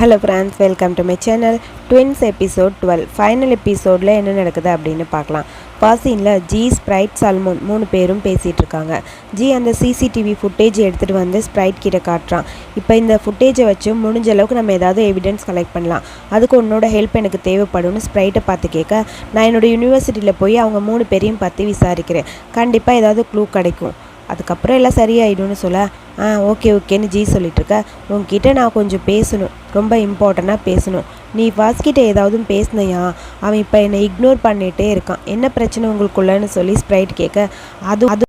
Hello friends welcome to my channel twins episode twelve final எபிசோடில் என்ன நடக்குது அப்படின்னு பார்க்கலாம். பாசின்ல ஜி ஸ்ப்ரைட் சல்மோன் மூணு பேரும் பேசிகிட்டு இருக்காங்க. ஜி அந்த சிசிடிவி ஃபுட்டேஜ் எடுத்துகிட்டு வந்து ஸ்ப்ரைட் கிட்ட காட்டுறான். இப்போ இந்த ஃபுட்டேஜை வச்சு முடிஞ்ச அளவுக்கு நம்ம ஏதாவது எவிடன்ஸ் கலெக்ட் பண்ணலாம். அதுக்கு உன்னோட ஹெல்ப் எனக்கு தேவைப்படும்னு ஸ்ப்ரைட்டை பார்த்து கேட்க நான் என்னோட யூனிவர்சிட்டியில் போய் அவங்க மூணு பேரையும் பற்றி விசாரிக்கிறேன். கண்டிப்பாக ஏதாவது க்ளூ கிடைக்கும். அதுக்கப்புறம் எல்லாம் சரியாயிடும்னு சொல்ல ஆ ஓகே ஓகேன்னு ஜி சொல்லிட்டுருக்க. உன்கிட்ட நான் கொஞ்சம் பேசணும். ரொம்ப இம்பார்ட்டண்ட்டாக பேசணும். நீ வாஸ்கிட்ட ஏதாவது பேசினையா? அவன் இப்போ என்னை இக்னோர் பண்ணிகிட்டே இருக்கான். என்ன பிரச்சனை உங்களுக்குள்ளன்னு சொல்லி ஸ்ப்ரைட் கேட்க அது அது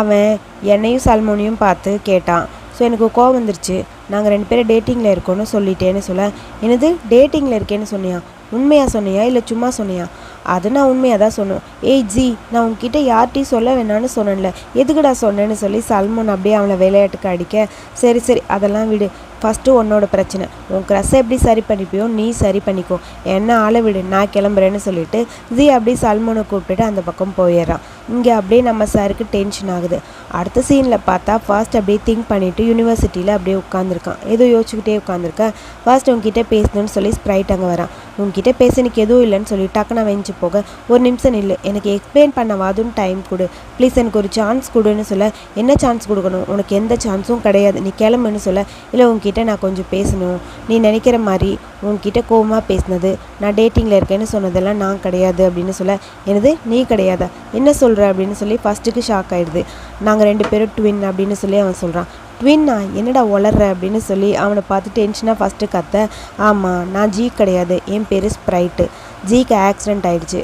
அவன் என்னையும் சல்மோனையும் பார்த்து கேட்டான். ஸோ எனக்கு கோவம் வந்துருச்சு. நாங்கள் ரெண்டு பேரும் டேட்டிங்கில் இருக்கோன்னு சொல்லிட்டேன்னு சொல்ல. எனது டேட்டிங்கில் இருக்கேன்னு சொன்னியா? உண்மையாக சொன்னியா? இல்லை சும்மா சொன்னியா? அது நான் உண்மையாக தான் சொன்னேன் ஏய் ஜி நான் உன்கிட்ட யார்கிட்டையும் சொல்ல வேணான்னு சொன்னேன்ல. எதுக்குடா சொன்னேன்னு சொல்லி சல்மான் அப்படியே அவளை விளையாட்டுக்கு அடிக்க. சரி சரி அதெல்லாம் விடு. ஃபஸ்ட்டு உன்னோட பிரச்சனை. உன் க்ரெஸ்ஸை எப்படி சரி பண்ணிப்பியோ நீ சரி பண்ணிக்கோ. என்ன ஆளை விடு நான் கிளம்புறேன்னு சொல்லிட்டு ஜி அப்படியே சல்மானை கூப்பிட்டுட்டு அந்த பக்கம் போயிடுறான். இங்கே அப்படியே நம்ம சாருக்கு டென்ஷன் ஆகுது. அடுத்த சீனில் பார்த்தா ஃபர்ஸ்ட் அப்படியே திங்க் பண்ணிவிட்டு யூனிவர்சிட்டியில் அப்படியே உட்காந்துருக்கான் ஏதோ யோசிச்சுக்கிட்டே உட்காந்துருக்கேன் ஃபர்ஸ்ட் உங்ககிட்ட பேசணும்னு சொல்லி ஸ்ப்ரைட் அங்கே வரான். உங்ககிட்ட பேச எனக்கு எதுவும் இல்லைன்னு சொல்லி டக்குன்னு வெஞ்சு போக ஒரு நிமிஷம் இல்லை எனக்கு எக்ஸ்பிளைன் பண்ணவாதும் டைம் கொடு. ப்ளீஸ் எனக்கு ஒரு சான்ஸ் கொடுன்னு சொல்ல. என்ன சான்ஸ் கொடுக்கணும்? உனக்கு எந்த சான்ஸும் கிடையாது. நீ கிளம்புன்னு சொல்ல. இல்லை உங்ககிட்ட நான் கொஞ்சம் பேசணும். நீ நினைக்கிற மாதிரி உங்ககிட்ட கோபமாக பேசினது நான் டேட்டிங்கில் இருக்கேன்னு சொன்னதெல்லாம் நான் கிடையாது அப்படின்னு சொல்ல. எனது நீ கிடையாதா? என்ன சொல்கிற அப்படின்னு சொல்லி ஃபஸ்ட்டுக்கு ஷாக் ஆகிடுது நாங்கள் ரெண்டு பேரும் ட்வின் அப்படின்னு சொல்லி அவன் சொல்கிறான் ட்வின்னா என்னடா வளர்ற அப்படின்னு சொல்லி அவனை பார்த்து டென்ஷனாக ஃபஸ்ட்டு கத்த. ஆமாம் நான் ஜீ கிடையாது. என் பேர் ஸ்ப்ரைட்டு ஜீக்கு ஆக்சிடெண்ட் ஆயிடுச்சு.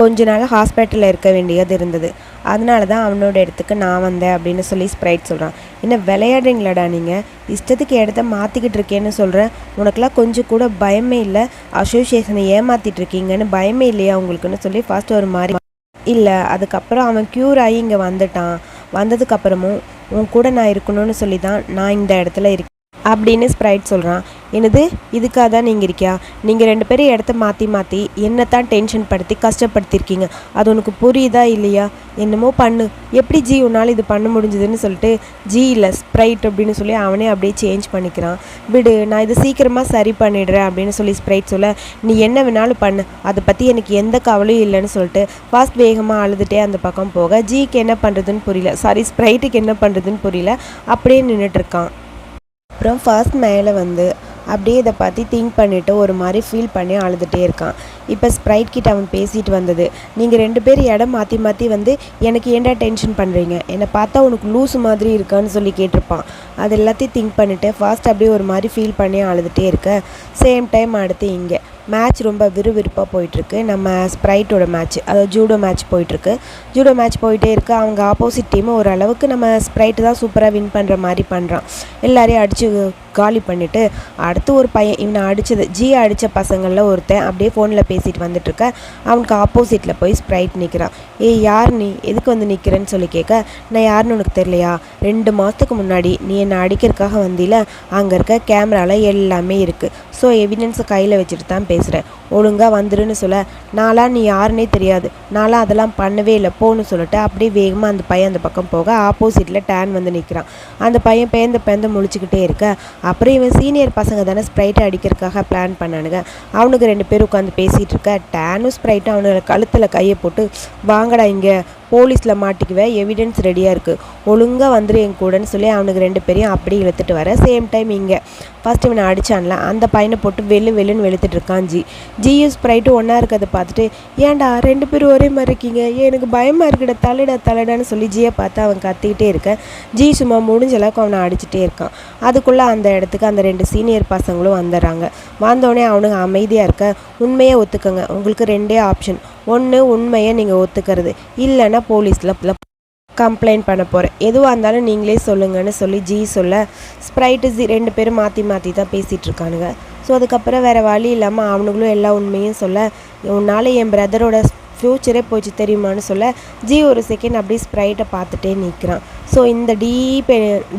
கொஞ்ச நாள் ஹாஸ்பிட்டலில் இருக்க வேண்டியது இருந்தது. அதனால தான் அவனோட இடத்துக்கு நான் வந்தேன் அப்படின்னு சொல்லி ஸ்ப்ரைட் சொல்கிறான் என்ன விளையாடுறீங்களாடா நீங்கள் இஷ்டத்துக்கு இடத்த மாற்றிக்கிட்டு இருக்கேன்னு சொல்கிறேன் உனக்கெல்லாம் கொஞ்சம் கூட பயமே இல்லை. அசோசியேஷனை ஏமாற்றிட்டு இருக்கீங்கன்னு பயமே இல்லையா உங்களுக்குன்னு சொல்லி ஃபர்ஸ்ட் ஒரு மாதிரி இல்லை. அதுக்கப்புறம் அவன் க்யூர் ஆகி இங்கே வந்துட்டான். வந்ததுக்கப்புறமும் உன் கூட நான் இருக்கணும்னு சொல்லி தான் நான் இந்த இடத்துல இருக்கேன். அப்படின்னு ஸ்ப்ரைட் சொல்கிறான் என்னது? இதுக்காக தான் நீங்கள் இருக்கியா? நீங்கள் ரெண்டு பேரும் இடத்த மாற்றி மாற்றி என்னை தான் டென்ஷன் படுத்தி கஷ்டப்படுத்திருக்கீங்க. அது உனக்கு புரியுதா இல்லையா? என்னமோ பண்ணு. எப்படி ஜி உன்னால் இது பண்ண முடிஞ்சதுன்னு சொல்லிட்டு ஜி இல்லை ஸ்ப்ரைட் அப்படின்னு சொல்லி அவனே அப்படியே சேஞ்ச் பண்ணிக்கிறான். விடு நான் இதை சீக்கிரமாக சரி பண்ணிடுறேன் அப்படின்னு சொல்லி ஸ்ப்ரைட் சொல்ல நீ என்ன வேணாலும் பண்ணு. அதை பற்றி எனக்கு எந்த கவலையும் இல்லைன்னு சொல்லிட்டு ஃபாஸ்ட் வேகமாக அழுதுகிட்டே அந்த பக்கம் போக ஜிக்கு என்ன பண்ணுறதுன்னு புரியல. சாரி ஸ்ப்ரைட்டுக்கு என்ன பண்ணுறதுன்னு புரியல. அப்படியே நின்றுட்டுருக்கான் அப்புறம் ஃபர்ஸ்ட் மேலே வந்து அப்படியே இதை பற்றி திங்க் பண்ணிவிட்டு ஒரு மாதிரி ஃபீல் பண்ணி அழுதுகிட்டே இருக்கான். இப்போ ஸ்ப்ரைட் கிட்ட அவன் பேசிட்டு வந்தது. நீங்கள் ரெண்டு பேர் இடம் மாற்றி மாற்றி வந்து எனக்கு ஏன்டா டென்ஷன் பண்ணுறீங்க என்னை பார்த்தா உனக்கு லூஸ் மாதிரி இருக்கான்னு சொல்லி கேட்டிருப்பான். அது எல்லாத்தையும் திங்க் பண்ணிவிட்டு ஃபர்ஸ்ட் அப்படியே ஒரு மாதிரி ஃபீல் பண்ணி அழுதுகிட்டே இருக்க. சேம் டைம் அடுத்து இங்கே. மேட்ச் ரொம்ப விறுவிறுப்பாக போயிட்டுருக்கு. நம்ம ஸ்ப்ரைட்டோட மேட்ச் அதாவது ஜூடோ மேட்ச் போயிட்டுருக்கு. ஜூடோ மேட்ச் போயிட்டே இருக்கு. அவங்க ஆப்போசிட் டீம் ஓரளவுக்கு நம்ம ஸ்ப்ரைட்டு தான் சூப்பராக வின் பண்ணுற மாதிரி பண்ணுறான் எல்லாரையும் அடித்து காலி பண்ணிவிட்டு அடுத்து ஒரு பையன் இவனை அடித்தது ஜி அடித்த பசங்களில் ஒருத்தன் அப்படியே ஃபோனில் பேசிட்டு வந்துட்டுருக்க. அவனுக்கு ஆப்போசிட்டில் போய் ஸ்ப்ரைட் நிற்கிறான் ஏய் யார் நீ? எதுக்கு வந்து நிற்கிறேன்னு சொல்லி கேட்க நான் யாருன்னு உனக்கு தெரியலையா? ரெண்டு மாதத்துக்கு முன்னாடி நீ என்னை அடிக்கிறதுக்காக வந்தியில் அங்கே இருக்க கேமராவில் எல்லாமே இருக்குது ஸோ எவிடன்ஸை கையில் வச்சுட்டு தான் பேசுகிறேன் ஒழுங்காக வந்துருன்னு சொல்ல நாளாக நீ யாருன்னே தெரியாது. நாளாக அதெல்லாம் பண்ணவே இல்லை. போன்னு சொல்லிட்டு அப்படியே வேகமாக அந்த பையன் அந்த பக்கம் போக ஆப்போசிட்டில் டேன் வந்து நிற்கிறான் அந்த பையன் பேந்த பேந்த முழிச்சுக்கிட்டே இருக்க. அப்புறம் இவன் சீனியர் பசங்க தானே ஸ்ப்ரைட்டை அடிக்கிறதுக்காக பிளான் பண்ணானுங்க. அவனுக்கு ரெண்டு பேரும் உட்காந்து பேசிகிட்டு இருக்க. டேனும் ஸ்ப்ரைட்டும் அவனோட கழுத்தில் கையை போட்டு வாங்கடா இங்கே போலீஸில் மாட்டிக்குவேன் எவிடன்ஸ் ரெடியாக இருக்குது ஒழுங்காக வந்துரு என் கூடன்னு சொல்லி அவனுக்கு ரெண்டு பேரையும் அப்படி இழுத்துட்டு வர. சேம் டைம் இங்கே. ஃபஸ்ட் இவனை அடித்தான்ல அந்த பையனை போட்டு வெள்ளு வெள்ளுன்னு வெளுத்துட்டு இருக்கான் ஜி. ஜிஎஸ் ஸ்ப்ரைட்டு ஒன்றா இருக்கிறத பார்த்துட்டு ஏன்டா ரெண்டு பேரும் ஒரே மாதிரி இருக்கீங்க? ஏன் எனக்கு பயமாக இருக்குடா தலைடா தலைடான்னு சொல்லி ஜியை பார்த்து அவன் கத்திக்கிட்டே இருக்கேன். ஜி சும்மா முடிஞ்சளவுக்கு அவனை அடிச்சுட்டே இருக்கான். அதுக்குள்ளே அந்த இடத்துக்கு அந்த ரெண்டு சீனியர் பசங்களும் வந்துடுறாங்க. வந்தோடனே அவனுங்க அமைதியாக இருக்க உண்மையை ஒத்துக்கங்க. உங்களுக்கு ரெண்டே ஆப்ஷன் ஒன்று உண்மையை நீங்கள் ஒத்துக்கிறது. இல்லைன்னா போலீஸில் கம்ப்ளைண்ட் பண்ண போகிறேன் எதுவாக இருந்தாலும் நீங்களே சொல்லுங்கன்னு சொல்லி ஜி சொல்ல ஸ்ப்ரைட்டு ஜி ரெண்டு பேரும் மாற்றி மாற்றி தான் பேசிகிட்டு இருக்கானுங்க. ஸோ அதுக்கப்புறம் வேறு வழி இல்லாமல் அவனுங்களும் எல்லா உண்மையும் சொல்ல உன்னால் என் பிரதரோட ஃப்யூச்சரே போச்சு தெரியுமான்னு சொல்ல ஜி ஒரு செகண்ட் அப்படியே ஸ்ப்ரைட்டை பார்த்துட்டே நிற்கிறான் ஸோ இந்த டீப்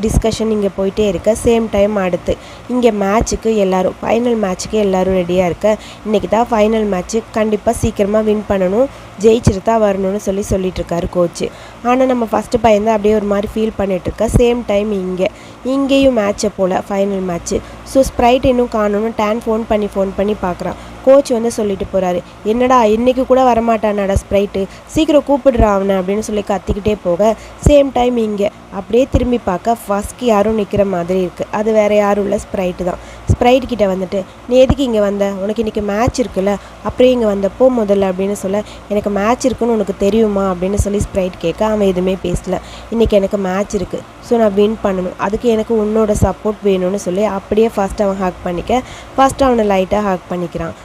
டிஸ்கஷன் இங்கே போயிட்டே இருக்க. சேம் டைம் அடுத்து இங்கே மேட்ச்சுக்கு எல்லோரும் ஃபைனல் மேட்ச்சுக்கு எல்லோரும் ரெடியாக இருக்க. இன்றைக்கி தான் ஃபைனல் மேட்ச்சு கண்டிப்பாக சீக்கிரமாக வின் பண்ணணும் ஜெயிச்சுட்டு தான் வரணும்னு சொல்லி சொல்லிட்டு இருக்காரு கோச்சு ஆனால் நம்ம ஃபஸ்ட்டு பையன் தான் அப்படியே ஒரு மாதிரி ஃபீல் பண்ணிகிட்ருக்க சேம் டைம் இங்கே இங்கேயும் மேட்சை போல் ஃபைனல் மேட்ச்சு ஸோ ஸ்ப்ரைட் இன்னும் காணணும் டேன் ஃபோன் பண்ணி ஃபோன் பண்ணி பார்க்குறான். கோச் வந்து சொல்லிட்டு போகிறாரு என்னடா இன்றைக்கி கூட வரமாட்டானாடா ஸ்ப்ரைட்டு சீக்கிரம் கூப்பிடுறா அவனை அப்படின்னு சொல்லி கத்திக்கிட்டே போக சேம் டைம் இங்கே. அப்படியே திரும்பி பார்க்க ஃபஸ்க்கு யாரும் நிற்கிற மாதிரி இருக்குது அது வேறு யாரும் இல்லை ஸ்ப்ரைட்டு தான். ஸ்ப்ரைட் கிட்ட வந்துட்டு நீ எதுக்கு இங்கே வந்த? உனக்கு இன்றைக்கி மேட்ச் இருக்குல்ல அப்படியே இங்கே வந்தப்போ முதல்ல அப்படின்னு சொல்ல எனக்கு மேட்ச் இருக்குன்னு உனக்கு தெரியுமா? அப்படின்னு சொல்லி ஸ்ப்ரைட் கேட்க அவன் எதுவுமே பேசல. இன்றைக்கி எனக்கு மேட்ச் இருக்குது ஸோ நான் வின் பண்ணணும். அதுக்கு எனக்கு உன்னோட சப்போர்ட் வேணும்னு சொல்லி அப்படியே ஃபஸ்ட் அவன் ஹாக் பண்ணிக்க ஃபஸ்ட் அவனை லைட்டாக ஹாக் பண்ணிக்கிறான்.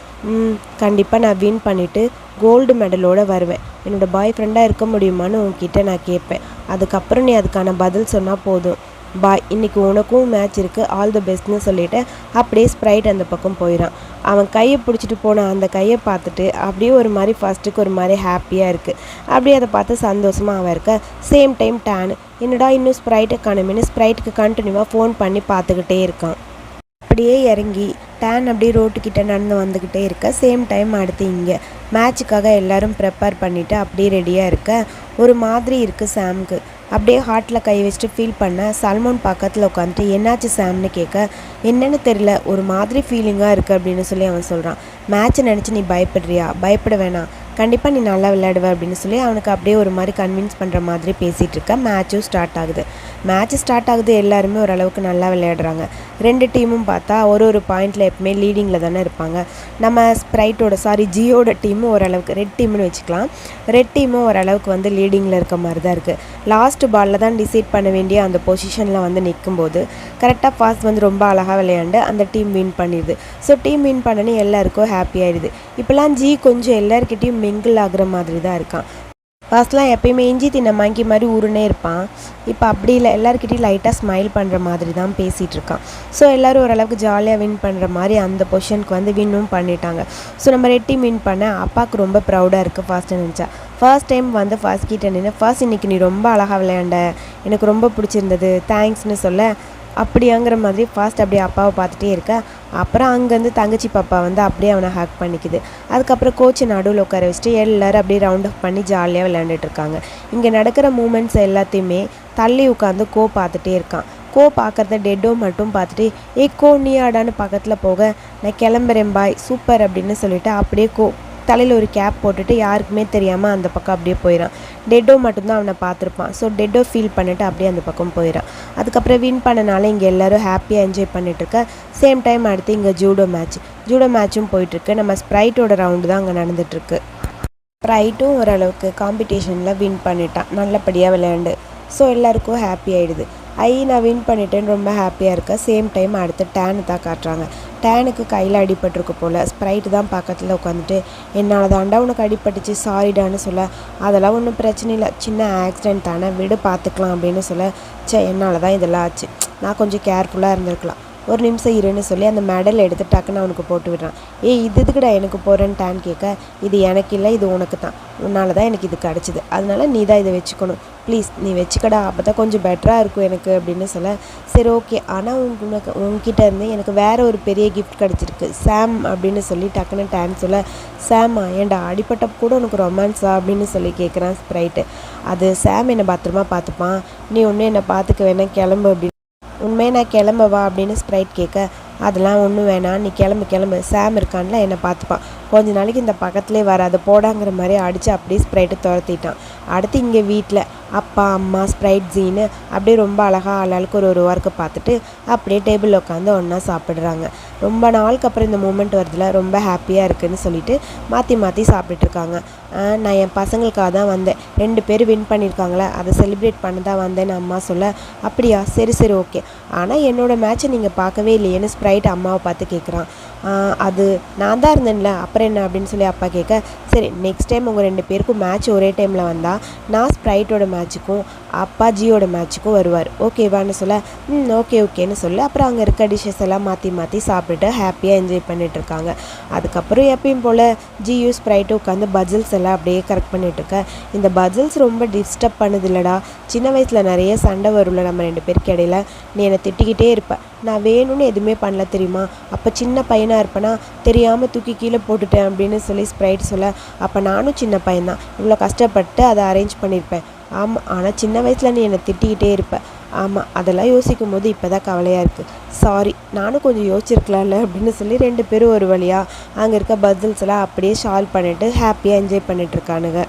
கண்டிப்பாக நான் வின் பண்ணிவிட்டு கோல்டு மெடலோடு வருவேன். என்னோட பாய் ஃப்ரெண்டாக இருக்க முடியுமான்னு உன்கிட்ட நான் கேட்பேன். அதுக்கப்புறம் நீ அதுக்கான பதில் சொன்னால் போதும். பாய் இன்னைக்கு உனக்கும் மேட்ச் இருக்குது ஆல் த பெஸ்ட்னு சொல்லிட்டு அப்படியே ஸ்ப்ரைட் அந்த பக்கம் போயிடான் அவன் கையை பிடிச்சிட்டு போன அந்த கையை பார்த்துட்டு அப்படியே ஒரு மாதிரி ஃபஸ்ட்டுக்கு ஒரு மாதிரி ஹாப்பியாக இருக்குது அப்படியே அதை பார்த்து சந்தோஷமாக அவன் இருக்க. சேம் டைம் டேனு என்னடா இன்னும் ஸ்ப்ரைட்டு காணுமேனு ஸ்ப்ரைட்டுக்கு கண்டினியூவாக ஃபோன் பண்ணி பார்த்துக்கிட்டே இருக்கான். அப்படியே இறங்கி டேன் அப்படியே ரோட்டுக்கிட்ட நடந்து வந்துக்கிட்டே இருக்க. சேம் டைம் அடுத்து இங்கே. மேட்சுக்காக எல்லாரும் ப்ரிப்பேர் பண்ணிவிட்டு அப்படியே ரெடியாக இருக்க. ஒரு மாதிரி இருக்குது சாம்க்கு. அப்படியே ஹார்ட்டில் கை வச்சுட்டு ஃபீல் பண்ண. சல்மான் பக்கத்தில் உட்காந்துட்டு என்னாச்சு சாம்னு கேட்க என்னன்னு தெரியல. ஒரு மாதிரி ஃபீலிங்காக இருக்குது அப்படின்னு சொல்லி அவன் சொல்கிறான் மேட்ச்சை நினச்சி நீ பயப்படுறியா? பயப்பட வேணாம். கண்டிப்பாக நீ நல்லா விளையாடுவ அப்படின்னு சொல்லி அவனுக்கு அப்படியே ஒரு மாதிரி கன்வின்ஸ் பண்ணுற மாதிரி பேசிகிட்டு இருக்க. மேட்சும் ஸ்டார்ட் ஆகுது. மேட்ச் ஸ்டார்ட் ஆகுது எல்லாருமே ஓரளவுக்கு நல்லா விளையாடுறாங்க. ரெண்டு டீமும் பார்த்தா ஒரு ஒரு பாயிண்டில் எப்பவுமே லீடிங்கில் தானே இருப்பாங்க. நம்ம ஸ்ப்ரைட்டோட சாரி ஜியோட டீமும் ஓரளவுக்கு ரெட் டீம்னு வச்சுக்கலாம். ரெட் டீமும் ஓரளவுக்கு வந்து லீடிங்கில் இருக்க மாதிரி தான் இருக்குது லாஸ்ட் பாலில் தான் டிசைட் பண்ண வேண்டிய அந்த பொசிஷனில் வந்து நிற்கும்போது கரெக்டாக ஃபாஸ்ட் வந்து ரொம்ப அழகாக விளையாண்டு அந்த டீம் வின் பண்ணிடுது. ஸோ டீம் வின் பண்ணனே எல்லாருக்கும் ஹாப்பி ஆயிடுது. இப்போலாம் ஜி கொஞ்சம் எல்லாருக்கிட்டையும் மிங்கிள் ஆகுற மாதிரி தான் இருக்கான். ஃபர்ஸ்ட்லாம் எப்பயுமே இஞ்சி தின்ன மங்கி மாதிரி ஊருனே இருப்பான். இப்போ அப்படி இல்லை எல்லாருக்கிட்டையும் லைட்டாக ஸ்மைல் பண்ணுற மாதிரி தான் பேசிகிட்டு இருக்கான். ஸோ எல்லோரும் ஓரளவுக்கு ஜாலியாக வின் பண்ணுற மாதிரி அந்த பொசிஷனுக்கு வந்து வின்னும் பண்ணிட்டாங்க. ஸோ நம்ம ரெட்டி வின் பண்ண அப்பாவுக்கு ரொம்ப ப்ரௌடாக இருக்குது ஃபர்ஸ்ட்டு நினச்சா. ஃபர்ஸ்ட் டைம் வந்து ஃபர்ஸ்ட் கிட்ட நின்று ஃபர்ஸ்ட் இன்னைக்கு நீ ரொம்ப அழகாக விளையாண்ட எனக்கு ரொம்ப பிடிச்சிருந்தது தேங்க்ஸ்னு சொல்ல அப்படியாங்கிற மாதிரி ஃபாஸ்ட் அப்படியே அப்பாவை பார்த்துட்டே இருக்க. அப்புறம் அங்கேருந்து தங்கச்சி பாப்பா வந்து அப்படியே அவனை ஹேக் பண்ணிக்குது. அதுக்கப்புறம் கோச்சை நடுவில் உட்கார வச்சுட்டு எல்லோரும் அப்படியே ரவுண்ட் அப் பண்ணி ஜாலியாக விளையாண்டுட்டு இருக்காங்க. இங்கே நடக்கிற மூமெண்ட்ஸ் எல்லாத்தையுமே தள்ளி உட்காந்து கோ பார்த்துட்டே இருக்கான். கோ பார்க்குறத டெட்டோ மட்டும் பார்த்துட்டு ஏ கோ நீ ஆடான்னு பக்கத்தில் போக. நான் கிளம்புறேன் பாய் சூப்பர் அப்படின்னு சொல்லிட்டு அப்படியே கோ தலையில் ஒரு கேப் போட்டுட்டு யாருக்குமே தெரியாமல் அந்த பக்கம் அப்படியே போயிடான் டெட்டோ மட்டும்தான் அவனை பார்த்துருப்பான். ஸோ டெட்டோ ஃபீல் பண்ணிவிட்டு அப்படியே அந்த பக்கம் போயிடான் அதுக்கப்புறம் வின் பண்ணனால இங்கே எல்லோரும் ஹாப்பியாக என்ஜாய் பண்ணிட்டுருக்க. சேம் டைம் அடுத்து இங்கே ஜூடோ மேட்ச் ஜூடோ மேட்ச்சும் போயிட்டுருக்கு. நம்ம ஸ்ப்ரைட்டோட ரவுண்டு தான் அங்கே நடந்துகிட்ருக்கு ஸ்ப்ரைட்டும் ஓரளவுக்கு காம்படிஷனில் வின் பண்ணிட்டான். நல்லபடியாக விளையாண்டு. ஸோ எல்லாருக்கும் ஹாப்பி ஆகிடுது ஐ நான் வின் பண்ணிட்டேன்னு ரொம்ப ஹாப்பியாக இருக்கேன். சேம் டைம் அடுத்து டேனு தான் காட்டுறாங்க. டேனுக்கு கையில் அடிபட்டிருக்கு போல். ஸ்ப்ரைட்டு தான் பக்கத்தில் உட்காந்துட்டு என்னால் தாண்டா உனக்கு அடிபட்டுச்சு சாரிடான்னு சொல்ல. அதெல்லாம் ஒன்றும் பிரச்சனை இல்லை. சின்ன ஆக்சிடென்ட் தானே. விடு பார்த்துக்கலாம் அப்படின்னு சொல்ல. சே என்னால் தான் இதெல்லாம் ஆச்சு. நான் கொஞ்சம் கேர்ஃபுல்லாக இருந்திருக்கலாம். ஒரு நிமிஷம் இருன்னு சொல்லி அந்த மெடல் எடுத்து டக்குன்னு அவனுக்கு போட்டு விடுறான். ஏய் இது இதுக்குடா எனக்கு போகிறேன்னு டேன் கேட்க? இது எனக்கு இல்லை இது உனக்கு தான். உன்னால தான் எனக்கு இது கிடச்சிது. அதனால நீ தான் இதை வச்சுக்கணும். ப்ளீஸ் நீ வச்சுக்கடா அப்போ தான் கொஞ்சம் பெட்டராக இருக்கும் எனக்கு அப்படின்னு சொல்ல சரி ஓகே ஆனால் உனக்கு உங்ககிட்ட இருந்து எனக்கு வேற ஒரு பெரிய கிஃப்ட் கிடச்சிருக்கு. சாம் அப்படின்னு சொல்லி டக்குன்னு டேன் சொல்ல சாமா ஏன்டா அடிப்பட்ட கூட உனக்கு ரொமான்ஸா அப்படின்னு சொல்லி கேட்குறான் ஸ்ப்ரைட்டு அது சாம் என்னை பத்திரமா பார்த்துப்பான். நீ ஒன்றும் என்னை பார்த்துக்க வேணா கிளம்பு அப்படின்னு. உண்மையை நான் கிளம்பவா? அப்படின்னு ஸ்ப்ரைட் கேட்க அதெல்லாம் ஒன்றும் வேணாம் நீ கிளம்பு கிளம்பு. சாம் இருக்கான்ல என்னை பார்த்துப்பான். கொஞ்ச நாளைக்கு இந்த பக்கத்துலேயே வராது. போடாங்கிற மாதிரி அடித்து அப்படியே ஸ்ப்ரைட்டு துரத்திட்டான். அடுத்து இங்கே வீட்டில் அப்பா அம்மா ஸ்ப்ரைட் ஜீனு அப்படியே ரொம்ப அழகாக ஆளாளுக்கு ஒரு ஒரு ஒர்க்கை பார்த்துட்டு அப்படியே டேபிள் உட்காந்து ஒன்றா சாப்பிட்றாங்க. ரொம்ப நாளுக்கு அப்புறம் இந்த மூமெண்ட் வருதுல ரொம்ப ஹாப்பியாக இருக்குதுன்னு சொல்லிட்டு மாற்றி மாற்றி சாப்பிட்டுருக்காங்க நான் என் பசங்களுக்காக தான் வந்தேன். ரெண்டு பேர் வின் பண்ணியிருக்காங்களே அதை செலிப்ரேட் பண்ண தான் வந்தேன்னு அம்மா சொல்ல அப்படியா? சரி சரி ஓகே. ஆனால் என்னோடய மேட்ச்சை நீங்கள் பார்க்கவே இல்லையேன்னு ஸ்ப்ரைட் அம்மாவை பார்த்து கேட்குறான் அது நான் தான் இருந்தேன்ல அப்புறம் என்ன அப்படின்னு சொல்லி அப்பா கேட்க சரி நெக்ஸ்ட் டைம் உங்கள் ரெண்டு பேருக்கும் மேட்ச் ஒரே டைமில் வந்தால் நான் ஸ்ப்ரைட்டோட மேட்ச்சுக்கும் அப்பா ஜியோட மேட்ச்சுக்கும் வருவார். ஓகேவான்னு சொல்ல? ம் ஓகே ஓகேன்னு சொல்ல. அப்புறம் அங்கே இருக்க டிஷ்ஷஸ் எல்லாம் மாற்றி மாற்றி சாப்பிட்டுட்டு ஹாப்பியாக என்ஜாய் பண்ணிகிட்ருக்காங்க அதுக்கப்புறம் எப்பயும் போல் ஜியூ ஸ்ப்ரைட்டு உட்காந்து பஜில்ஸ் எல்லாம் அப்படியே கரெக்ட் பண்ணிகிட்ருக்கேன் இந்த பஜில்ஸ் ரொம்ப டிஸ்டர்ப் பண்ணுது இல்லைடா சின்ன வயசில் நிறைய சண்டை வரும்ல நம்ம ரெண்டு பேருக்கு இடையில. நீ என்னை திட்டிக்கிட்டே இருப்பேன் நான் வேணும்னு எதுவுமே பண்ணல தெரியுமா? அப்போ சின்ன பையனாக இருப்பேனா தெரியாமல் தூக்கி கீழே போட்டுட்டேன் அப்படின்னு சொல்லி ஸ்ப்ரைட் சொல்ல அப்போ நானும் சின்ன பையன்தான். இவ்வளோ கஷ்டப்பட்டு அதை அரேஞ்ச் பண்ணியிருப்பேன் ஆமாம் ஆனால் சின்ன வயசில் நீ என்னை திட்டிக்கிட்டே இருப்ப. ஆமாம் அதெல்லாம் யோசிக்கும் போது இப்போ தான் கவலையாக இருக்குது சாரி நானும் கொஞ்சம் யோசிச்சிருக்கலாம்ல அப்படின்னு சொல்லி ரெண்டு பேரும் ஒரு வழியாக அங்கே இருக்க பதில்ஸ் எல்லாம் அப்படியே சால்வ் பண்ணிவிட்டு ஹாப்பியாக என்ஜாய் பண்ணிட்டு இருக்கானுங்க.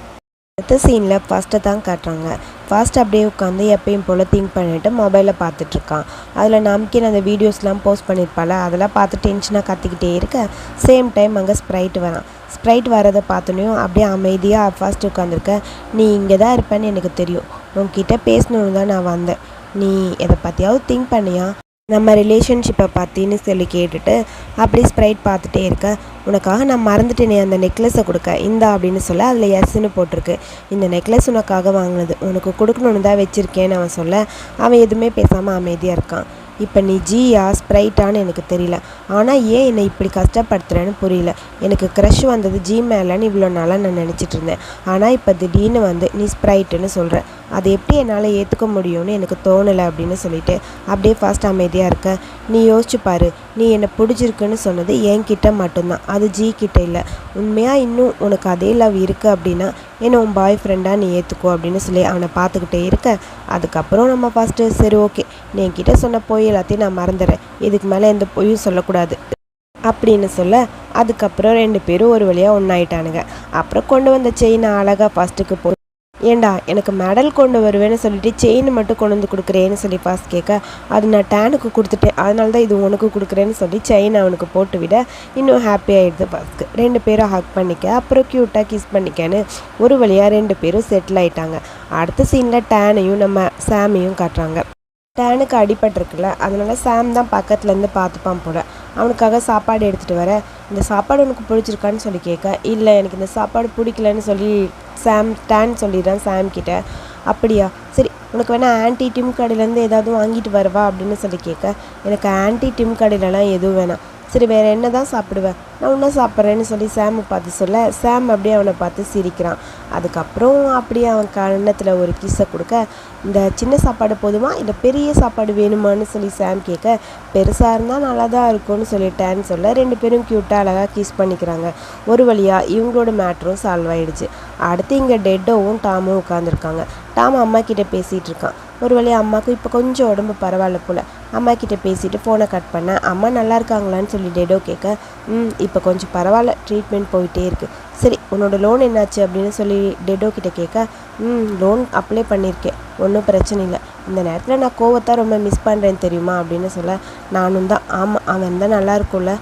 அடுத்த சீனில் ஃபஸ்ட்டை தான் காட்டுறாங்க. ஃபர்ஸ்ட் அப்படியே உட்காந்து எப்பயும் போல் திங்க் பண்ணிவிட்டு மொபைலில் பார்த்துட்ருக்கான். அதில் நம்பிக்கை அந்த வீடியோஸ்லாம் போஸ்ட் பண்ணியிருப்பால அதெல்லாம் பார்த்து டென்ஷனாக கத்திக்கிட்டே இருக்க. சேம் டைம் அங்கே ஸ்ப்ரைட் வரான். ஸ்ப்ரைட் வரதை பார்த்தோன்னையும் அப்படியே அமைதியாக ஃபர்ஸ்ட் உட்காந்துருக்க. நீ இங்கே தான் இருப்பேன்னு எனக்கு தெரியும். உன்கிட்ட பேசணுன்னு தான் நான் வந்தேன். நீ எதை பற்றியாவது திங்க் பண்ணியா? நம்ம ரிலேஷன்ஷிப்பை பற்றின்னு சொல்லி கேட்டுட்டு அப்படியே ஸ்ப்ரைட் பார்த்துட்டே இருக்க. உனக்காக நான் மறந்துட்டேனே அந்த நெக்லஸை கொடுக்க இந்தா அப்படின்னு சொல்ல அதில் எஸ்ன்னு போட்டிருக்கு. இந்த நெக்லஸ் உனக்காக வாங்கினது. உனக்கு கொடுக்கணுன்னு தான் வச்சுருக்கேன்னு அவன் சொல்ல அவன் எதுவுமே பேசாமல் அமைதியாக இருக்கான். இப்போ நீ ஜியா ஸ்ப்ரைட்டான்னு எனக்கு தெரியல. ஆனால் ஏன் என்னை இப்படி கஷ்டப்படுத்துகிறேன்னு புரியல. எனக்கு க்ரஷ் வந்தது ஜி மேலேன்னு இவ்வளோ நாளாக நான் நினச்சிட்டு இருந்தேன். ஆனால் இப்போ திடீர்னு வந்து நீ ஸ்ப்ரைட்டுன்னு சொல்கிற அது எப்படி என்னால் ஏற்றுக்க முடியும்னு எனக்கு தோணலை அப்படின்னு சொல்லிட்டு அப்படியே ஃபர்ஸ்ட் அமைதியாக இருக்க. நீ யோசிச்சு பாரு. நீ என்னை பிடிச்சிருக்குன்னு சொன்னது என்கிட்ட மட்டும்தான். அது ஜி கிட்ட இல்லை. உண்மையாக இன்னும் உனக்கு அதே லவ் இருக்குது அப்படின்னா என்ன உன் பாய் ஃப்ரெண்டாக நீ ஏற்றுக்கோ அப்படின்னு சொல்லி அவனை பார்த்துக்கிட்டே இருக்க. அதுக்கப்புறம் நம்ம ஃபஸ்ட்டு சரி ஓகே நீ என்கிட்ட சொன்ன போய் எல்லாத்தையும் நான் மறந்துடுறேன் இதுக்கு மேலே எந்த பொய்யும் சொல்லக்கூடாது. அப்படின்னு சொல்ல அதுக்கப்புறம் ரெண்டு பேரும் ஒரு வழியாக ஒன்றாயிட்டானுங்க அப்புறம் கொண்டு வந்த செயினை அழகாக ஃபஸ்ட்டுக்கு போ ஏண்டா எனக்கு மெடல் கொண்டு வருவேன்னு சொல்லிட்டு செயின் மட்டும் கொண்டு வந்து கொடுக்குறேன்னு சொல்லி ஃபாஸ்ட் கேட்க அது நான் டேனுக்கு கொடுத்துட்டேன். அதனால தான் இது உனக்கு கொடுக்குறேன்னு சொல்லி செயின் அவனுக்கு போட்டு விட இன்னும் ஹாப்பி ஆகிடுது ஃபாஸ்க்கு ரெண்டு பேரும் ஹக் பண்ணிக்க அப்புறம் க்யூட்டாக கிஸ் பண்ணிக்கன்னு ஒரு வழியாக ரெண்டு பேரும் செட்டில் ஆயிட்டாங்க. அடுத்த சீனில் டேனையும் நம்ம சாமியும் காட்டுறாங்க. டேனுக்கு அடிபட்டிருக்குல்ல அதனால சாம் தான் பக்கத்துலேருந்து பார்த்துப்பான் போல. அவனுக்காக சாப்பாடு எடுத்துகிட்டு வர இந்த சாப்பாடு உனக்கு பிடிச்சிருக்கான்னு சொல்லி கேட்க இல்லை எனக்கு இந்த சாப்பாடு பிடிக்கலன்னு சொல்லி சாம் டேன் சொல்லிடுறான் சாம் கிட்ட. அப்படியா? சரி உனக்கு வேணால் ஆன்டி டிம் கடையிலேருந்து ஏதாவது வாங்கிட்டு வரவா? அப்படின்னு சொல்லி கேட்க எனக்கு ஆன்டி டிம் கடையிலலாம் எதுவும் வேணாம். சரி வேறு என்ன தான் சாப்பிடுவேன் நான் ஒன்றா சாப்பிட்றேன்னு சொல்லி சாமை பார்த்து சொல்ல சாம் அப்படியே அவனை பார்த்து சிரிக்கிறான். அதுக்கப்புறம் அப்படியே அவன் கன்னத்தில் ஒரு கிஸ்ஸை கொடுக்க இந்த சின்ன சாப்பாடு போதுமா? இல்லை பெரிய சாப்பாடு வேணுமான்னு சொல்லி சாம் கேட்க பெருசாக இருந்தால் நல்லா தான் இருக்கும்னு சொல்லிட்டேன்னு சொல்ல ரெண்டு பேரும் க்யூட்டாக அழகாக கிஸ் பண்ணிக்கிறாங்க. ஒரு வழியாக இவங்களோட மேட்ரும் சால்வ் ஆகிடுச்சு அடுத்து இங்கே டெட்டோவும் டாமும் உட்காந்துருக்காங்க டாம் அம்மா கிட்டே பேசிகிட்டு இருக்கான். ஒரு வழியாக அம்மாவுக்கு இப்போ கொஞ்சம் உடம்பு பரவாயில்ல போல். அம்மா கிட்ட பேசிட்டு ஃபோனை கட் பண்ணேன். அம்மா நல்லா இருக்காங்களான்னு சொல்லி டெடோ கேட்க ம் இப்போ கொஞ்சம் பரவாயில்ல ட்ரீட்மெண்ட் போயிட்டே இருக்கு. சரி உன்னோட லோன் என்னாச்சு? அப்படின்னு சொல்லி டெடோ கிட்ட கேட்க ம் லோன் அப்ளை பண்ணியிருக்கேன். ஒன்றும் பிரச்சனை இல்லை. இந்த நேரத்தில் நான் கோவத்தை ரொம்ப மிஸ் பண்ணுறேன்னு தெரியுமா? அப்படின்னு சொல்ல நானும் தான். ஆமாம் அவன் தான் நல்லா இருக்கும்ல.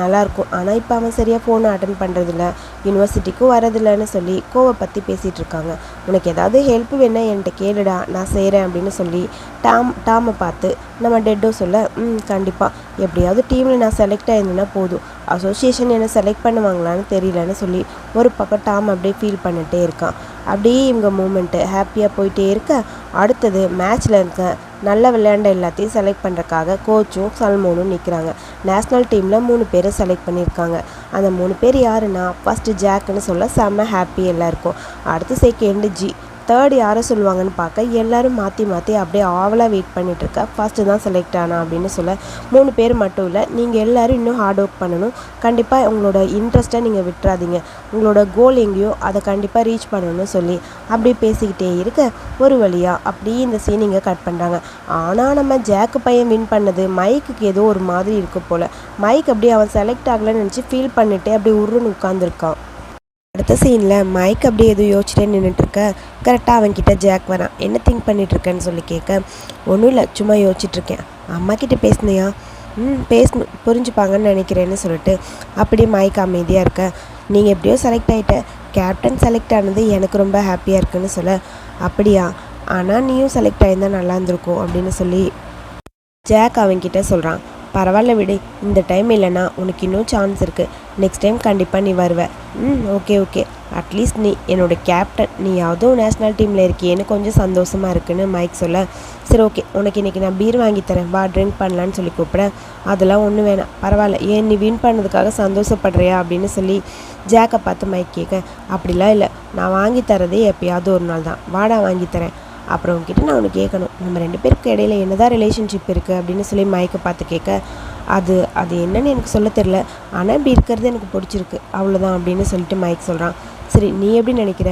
நல்லாயிருக்கும் ஆனால் இப்போ அவன் சரியாக ஃபோனை அட்டன் பண்ணுறதில்ல யூனிவர்சிட்டிக்கும் வரதில்லைன்னு சொல்லி கோவை பற்றி பேசிகிட்டு இருக்காங்க. உனக்கு ஏதாவது ஹெல்ப் வேணா என்கிட்ட கேளுடா நான் செய்கிறேன் அப்படின்னு சொல்லி டாம் டாமை பார்த்து நம்ம டெட்டோ சொல்ல ம் கண்டிப்பாக எப்படியாவது டீமில் நான் செலக்ட் ஆயிருந்தேன்னா போதும். அசோசியேஷன் என்னை செலக்ட் பண்ணுவாங்களான்னு தெரியலன்னு சொல்லி ஒரு பக்கம் டாம் அப்படியே ஃபீல் பண்ணிகிட்டே இருக்கான். அப்படியே இவங்க மூமெண்ட்டு ஹாப்பியாக போயிட்டே இருக்க. அடுத்தது மேட்ச்சில் இருக்க நல்ல விளையாண்ட எல்லாத்தையும் செலக்ட் பண்ணுறக்காக கோச்சும் சல்மோனும் நிற்கிறாங்க நேஷ்னல் டீமில் மூணு பேரை செலக்ட் பண்ணியிருக்காங்க. அந்த மூணு பேர் யாருன்னா ஃபஸ்ட்டு ஜாக்குன்னு சொல்ல செம்ம ஹாப்பி எல்லாருக்கும் அடுத்து செகண்டு ஜி தேர்ட் யாரை சொல்லுவாங்கன்னு பார்க்க எல்லாரும் மாற்றி மாற்றி அப்படியே ஆவலாக வெயிட் பண்ணிகிட்டு இருக்க. ஃபஸ்ட்டு தான் செலக்ட் ஆனா அப்படின்னு சொல்ல மூணு பேர் மட்டும் இல்லை நீங்கள் எல்லோரும் இன்னும் ஹார்ட் ஒர்க் பண்ணணும். கண்டிப்பாக உங்களோட இன்ட்ரெஸ்ட்டை நீங்கள் விட்டுறாதீங்க. உங்களோட கோல் எங்கேயோ அதை கண்டிப்பாக ரீச் பண்ணணும்னு சொல்லி அப்படியே பேசிக்கிட்டே இருக்க ஒரு வழியாக அப்படியே இந்த சீனிங்கை கட் பண்ணுறாங்க ஆனால் நம்ம ஜாக்கு பையன் வின் பண்ணது மைக்குக்கு ஏதோ ஒரு மாதிரி இருக்கு போல். மைக் அப்படியே அவன் செலக்ட் ஆகலைன்னு நினச்சி ஃபீல் பண்ணிட்டு அப்படியே உருன்னு உட்காந்துருக்கான் அடுத்த சீனில் மைக் அப்படியே எதுவும் யோசிச்சுட்டே நின்றுட்டுருக்க கரெக்டாக அவன்கிட்ட ஜாக் வரான் என்ன திங்க் பண்ணிகிட்ருக்கேன்னு சொல்லி கேட்க ஒன்றும் இல்லை சும்மா யோசிச்சுட்ருக்கேன். அம்மா கிட்ட பேசுனியா? ம் பேசணும். புரிஞ்சுப்பாங்கன்னு நினைக்கிறேன்னு சொல்லிட்டு அப்படி மைக் அமைதியாக இருக்க. நீங்கள் எப்படியோ செலக்ட் ஆகிட்ட கேப்டன் செலக்ட் ஆனது எனக்கு ரொம்ப ஹாப்பியாக இருக்குன்னு சொல்ல. அப்படியா? ஆனால் நீயும் செலக்ட் ஆகியிருந்தால் நல்லா இருந்திருக்கும் அப்படின்னு சொல்லி ஜாக் அவன்கிட்ட சொல்கிறான் பரவாயில்ல விடு. இந்த டைம் இல்லைன்னா உனக்கு இன்னும் சான்ஸ் இருக்குது நெக்ஸ்ட் டைம் கண்டிப்பாக நீ வருவ. ம் ஓகே ஓகே அட்லீஸ்ட் நீ என்னோட கேப்டன் நீ யாவதோ நேஷ்னல் டீமில் இருக்கியேன்னு கொஞ்சம் சந்தோஷமாக இருக்குன்னு மைக் சொல்ல. சரி ஓகே உனக்கு இன்றைக்கி நான் பீர் வாங்கி தரேன். வா ட்ரிங்க் பண்ணலான்னு சொல்லி கூப்பிட அதெல்லாம் ஒன்றும் வேணாம். பரவாயில்ல. ஏன் நீ வின் பண்ணதுக்காக சந்தோஷப்படுறியா அப்படின்னு சொல்லி ஜாக்கை பார்த்து மைக் கேட்க. அப்படிலாம் இல்லை. நான் வாங்கி தரதே எப்பயாவது ஒரு நாள் தான். வாடா வாங்கி தரேன். அப்புறம் உங்ககிட்ட நான் ஒன்று கேட்கணும். நம்ம ரெண்டு பேருக்கு இடையில என்னதான் ரிலேஷன்ஷிப் இருக்குது அப்படின்னு சொல்லி மயக்க பார்த்து கேட்க அது அது என்னன்னு எனக்கு சொல்ல தெரில ஆனால் இப்படி இருக்கிறது எனக்கு பிடிச்சிருக்கு. அவ்வளோதான் அப்படின்னு சொல்லிட்டு மயக்க சொல்கிறான் சரி நீ எப்படி நினைக்கிற?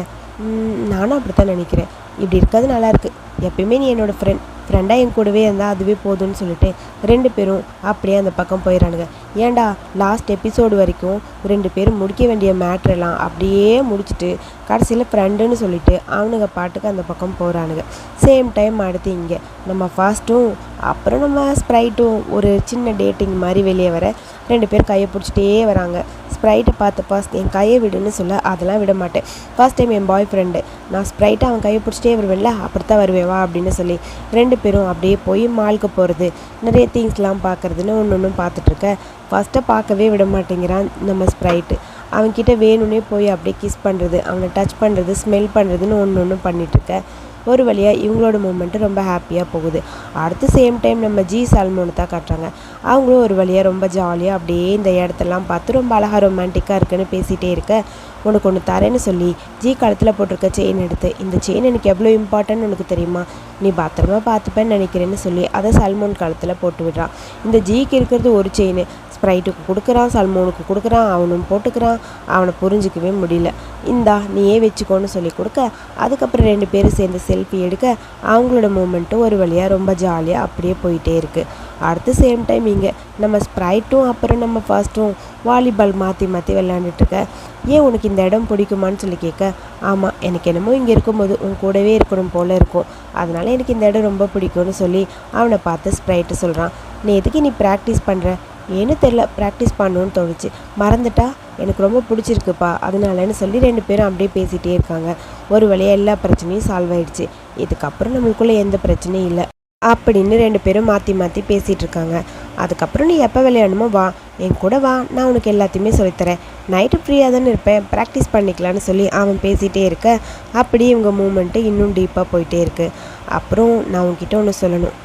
நானும் அப்படி தான் நினைக்கிறேன். இப்படி இருக்கிறது நல்லாயிருக்கு. எப்பயுமே நீ என்னோடய ஃப்ரெண்ட் ஃப்ரெண்டாக என் கூடவே இருந்தால் அதுவே போதும்னு சொல்லிட்டு ரெண்டு பேரும் அப்படியே அந்த பக்கம் போயிடறானுங்க ஏன்டா லாஸ்ட் எபிசோடு வரைக்கும் ரெண்டு பேரும் முடிக்க வேண்டிய மேட்ரெல்லாம் அப்படியே முடிச்சுட்டு கடைசியில் ஃப்ரெண்டுன்னு சொல்லிட்டு அவனுங்க பாட்டுக்கு அந்த பக்கம் போகிறானுங்க சேம் டைம் அடுத்து இங்கே நம்ம ஃபாஸ்ட்டும் அப்புறம் நம்ம ஸ்ப்ரைட்டும் ஒரு சின்ன டேட்டிங் மாதிரி வெளியே வர ரெண்டு பேரும் கையை பிடிச்சிட்டே வராங்க. ஸ்ப்ரைட்டை பார்த்து ஃபர்ஸ்ட் என் கையை விடுன்னு சொல்ல அதெல்லாம் விட மாட்டேன். ஃபர்ஸ்ட் டைம் என் பாய் ஃப்ரெண்டு நான் ஸ்ப்ரைட்டை அவன் கையை பிடிச்சிட்டே வருவேன்ல அப்படித்தான் வருவேன் வா அப்படின்னு சொல்லி ரெண்டு பேரும் அப்படியே போய் மாலுக்கு போகிறது நிறைய திங்ஸ்லாம் பார்க்குறதுன்னு ஒன்று ஒன்றும் பார்த்துட்ருக்க ஃபஸ்ட்டை பார்க்கவே விட மாட்டேங்கிறான் நம்ம ஸ்ப்ரைட்டு அவன்கிட்ட வேணும்னே போய் அப்படியே கிஸ் பண்ணுறது அவனை டச் பண்ணுறது ஸ்மெல் பண்ணுறதுன்னு ஒன்று ஒன்று பண்ணிகிட்ருக்கேன் ஒரு வழியாக இவங்களோட மூமெண்ட்டு ரொம்ப ஹாப்பியாக போகுது. அடுத்து சேம் டைம் நம்ம ஜி சல்மோனு தான் காட்டுறாங்க. அவங்களும் ஒரு வழியாக ரொம்ப ஜாலியாக அப்படியே இந்த இடத்தெல்லாம் பார்த்து ரொம்ப அழகாக ரொமான்டிக்காக இருக்குன்னு பேசிகிட்டே இருக்க உனக்கு ஒன்று தரேன்னு சொல்லி ஜி கழுத்தில் போட்டிருக்க செயின் எடுத்து இந்த செயின் எனக்கு எவ்வளோ இம்பார்ட்டன்ட் உனக்கு தெரியுமா? நீ பத்திரமா பார்த்துப்பேன்னு நினைக்கிறேன்னு சொல்லி அதை சல்மோன் கழுத்தில் போட்டு விடுறான். இந்த ஜிக்கு இருக்கிறது ஒரு செயின் ஸ்ப்ரைட்டுக்கு கொடுக்குறான் சல்மோனுக்கு கொடுக்குறான் அவனும் போட்டுக்கிறான். அவனை புரிஞ்சிக்கவே முடியல. இந்தா நீயே வச்சுக்கோன்னு சொல்லி கொடுக்க அதுக்கப்புறம் ரெண்டு பேரும் சேர்ந்து செல்ஃபி எடுக்க அவங்களோட மூமெண்ட்டும் ஒரு வழியாக ரொம்ப ஜாலியாக அப்படியே போயிட்டே இருக்குது அடுத்து சேம் டைம் இங்கே நம்ம ஸ்ப்ரைட்டும் அப்புறம் நம்ம ஃபர்ஸ்ட்டும் வாலிபால் மாற்றி மாற்றி விளையாண்டுட்ருக்க ஏன் உனக்கு இந்த இடம் பிடிக்குமான்னு சொல்லி கேட்க ஆமாம் எனக்கு என்னமோ இங்கே இருக்கும்போது உன் கூடவே இருக்கணும் போல் இருக்கும். அதனால் எனக்கு இந்த இடம் ரொம்ப பிடிக்கும்னு சொல்லி அவனை பார்த்து ஸ்ப்ரைட்டு சொல்கிறான் நீ எதுக்கு நீ ப்ராக்டிஸ் பண்ணுற ஏன்னு தெரில ப்ராக்டிஸ் பண்ணணும்னு தோணுச்சு. மறந்துட்டா? எனக்கு ரொம்ப பிடிச்சிருக்குப்பா. அதனாலன்னு சொல்லி ரெண்டு பேரும் அப்படியே பேசிகிட்டே இருக்காங்க. ஒரு வழியாக எல்லா பிரச்சனையும் சால்வ் ஆயிடுச்சு. இதுக்கப்புறம் நம்மளுக்குள்ளே எந்த பிரச்சனையும் இல்லை. அப்படின்னு ரெண்டு பேரும் மாற்றி மாற்றி பேசிகிட்டு இருக்காங்க. அதுக்கப்புறம் நீ எப்போ விளையாடணுமோ வா. என் கூட வா. நான் உனக்கு எல்லாத்தையுமே சொல்லித்தரேன். நைட்டு ஃப்ரீயாக தானே இருப்பேன். ப்ராக்டிஸ் பண்ணிக்கலான்னு சொல்லி அவன் பேசிகிட்டே இருக்க. அப்படி இவங்க மூமெண்ட்டு இன்னும் டீப்பாக போயிட்டே இருக்குது அப்புறம் நான் உன்கிட்ட ஒன்று சொல்லணும்.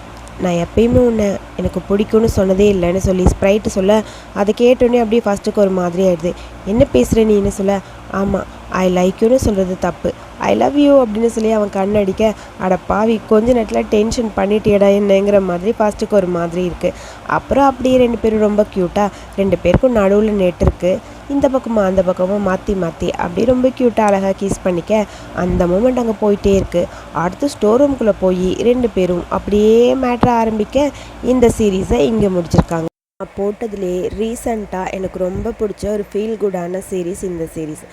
நான் எப்பயுமே உன்னை எனக்கு பிடிக்கும்னு சொன்னதே இல்லைன்னு சொல்லி ஸ்ப்ரைட்டு சொல்ல அதை கேட்டோன்னே அப்படியே ஃபஸ்ட்டுக்கு ஒரு மாதிரி ஆயிடுது. என்ன பேசுகிற நீன்னு சொல்ல? ஆமாம் ஐ லைக் யூன்னு சொல்கிறது தப்பு. ஐ லவ் யூ அப்படின்னு சொல்லி அவன் கண் அடிக்க அட பாவி கொஞ்ச நேரத்தில் டென்ஷன் பண்ணிட்டேடா என்னங்கிற மாதிரி ஃபர்ஸ்ட்டுக்கு ஒரு மாதிரி இருக்குது அப்புறம் அப்படியே ரெண்டு பேரும் ரொம்ப க்யூட்டாக ரெண்டு பேருக்கும் நடுவில் நெட் இருக்குது இந்த பக்கமும் அந்த பக்கமும் மாற்றி மாற்றி அப்படியே ரொம்ப க்யூட்டாக அழகாக கீஸ் பண்ணிக்க அந்த மூமெண்ட் அங்கே போயிட்டே இருக்குது அடுத்து ஸ்டோர் ரூம்குள்ளே போய் ரெண்டு பேரும் அப்படியே மேட்ரு ஆரம்பிக்க இந்த சீரீஸை இங்கே முடிச்சிருக்காங்க. நான் போட்டதுலேயே ரீசண்டாக எனக்கு ரொம்ப பிடிச்ச ஒரு ஃபீல் குடான சீரீஸ் இந்த சீரீஸ்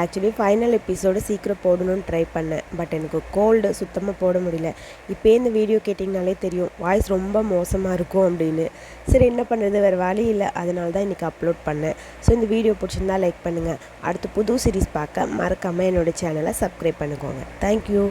ஆக்சுவலி ஃபைனல் எபிசோடு சீக்கிரம் போடணும்னு ட்ரை பண்ணேன். பட் எனக்கு கோல்டு சுத்தமாக போட முடியல. இப்போ இந்த வீடியோ கேட்டிங்கனாலே தெரியும். வாய்ஸ் ரொம்ப மோசமாக இருக்கும் அப்படின்னு. சரி என்ன பண்ணுறது வேறு வழி இல்லை. அதனால தான் இன்றைக்கி அப்லோட் பண்ணேன். ஸோ இந்த வீடியோ பிடிச்சிருந்தா லைக் பண்ணுங்கள் அடுத்து புது சீரீஸ் பார்க்க மறக்காமல் என்னோடய சேனலை சப்ஸ்கிரைப் பண்ணிக்கோங்க. தேங்க்யூ